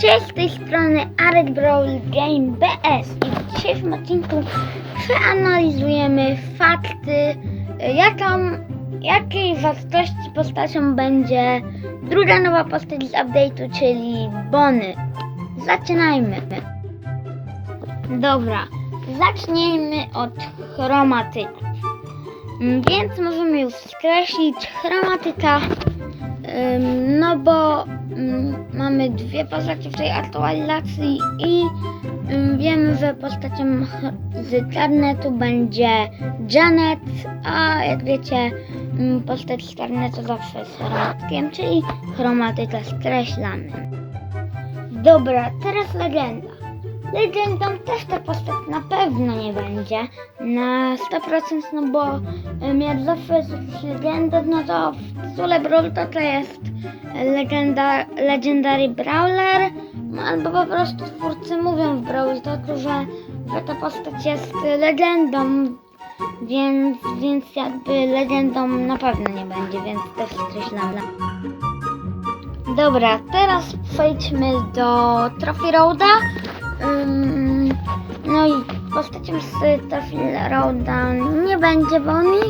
Cześć, z tej strony Arek Brawl Game BS i w dzisiejszym odcinku przeanalizujemy fakty, jaką, jakiej wartości postacią będzie druga nowa postać z update'u, czyli Bony. Zaczynajmy. Dobra, zacznijmy od chromatyków. Mm, Więc możemy już skreślić chromatyka, no bo mamy dwie postacie w tej aktualizacji i ym, wiemy, że postacią z karnetu będzie Janet, a jak wiecie, ym, postać z karnetu zawsze jest chromatykiem, czyli chromatyka skreślany. Dobra, teraz legenda. Legendą też ta postać na pewno nie będzie. Na 100% no bo jak zawsze legenda, no to w Zule Brawl to, to jest legenda, Legendary Brawler, no albo po prostu twórcy mówią w Brawl Talku, że, że ta postać jest legendą, więc, więc jakby legendą na pewno nie będzie, więc też skreślamy. Dobra, teraz przejdźmy do Trophy Roada. No i postacią z Trophy Roada nie będzie Bonnie.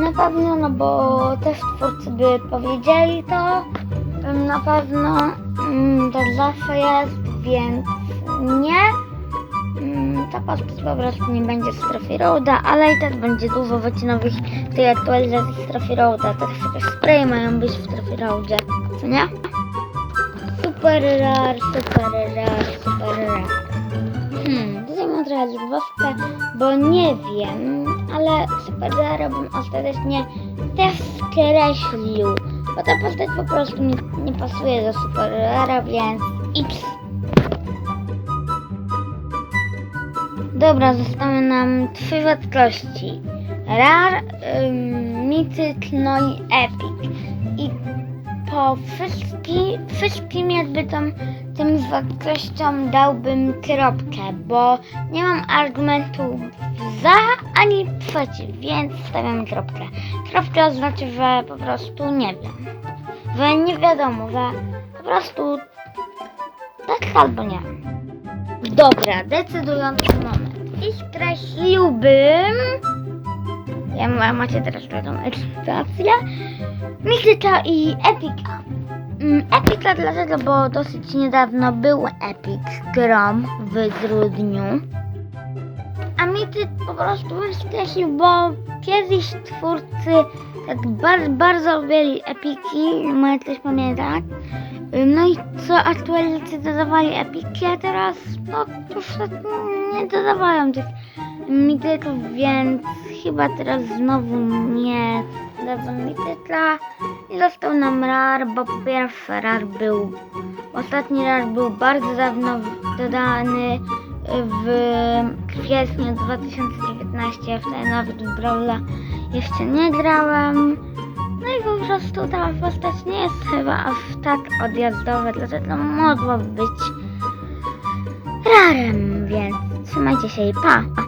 Na pewno, no bo też twórcy by powiedzieli to. Na pewno tak zawsze jest, więc nie. Ta postać po prostu nie będzie z Trophy Roada, ale i tak będzie dużo wycinowych tej aktualizacji z Trophy Roada. Też jakieś spraye mają być w Trophy Roadzie, co nie? Super rar, super rar, super rar. Hmm, tutaj mam trochę zgwozdkę, bo nie wiem, ale super rara bym ostatecznie też skreślił, bo ta postać po prostu nie, nie pasuje do super rara, więc X. Dobra, zostały nam trzy rzadkości. Rar, ym, no i epic. Po wszystkim, wszystkim jakby tam tym rzadkościom dałbym kropkę, bo nie mam argumentów za ani przeciw, więc stawiam kropkę. Kropka oznacza, że po prostu nie wiem. Że nie wiadomo, że po prostu tak albo nie. Dobra, decydujący moment. I skreśliłbym... Ja ma- macie teraz taką ekscytację. Mityka i Epika. Mm, Epika dlatego, bo dosyć niedawno był Epic Grom w grudniu. Mityk po prostu bym skreślił, bo kiedyś twórcy tak bardzo, bardzo lubili Epiki, moje też pamiętać. No i co aktualizacje dodawali Epiki, a teraz no już tak nie dodawają tych mityków, więc chyba teraz znowu nie dadzą mityka. I został nam rar, bo po pierwsze rar był, ostatni rar był bardzo dawno dodany w kwietniu 2019, wtedy nawet w Brawla jeszcze nie grałem. No i po prostu ta postać nie jest chyba aż tak odjazdowa, dlatego mogła być rarem, więc trzymajcie się i pa!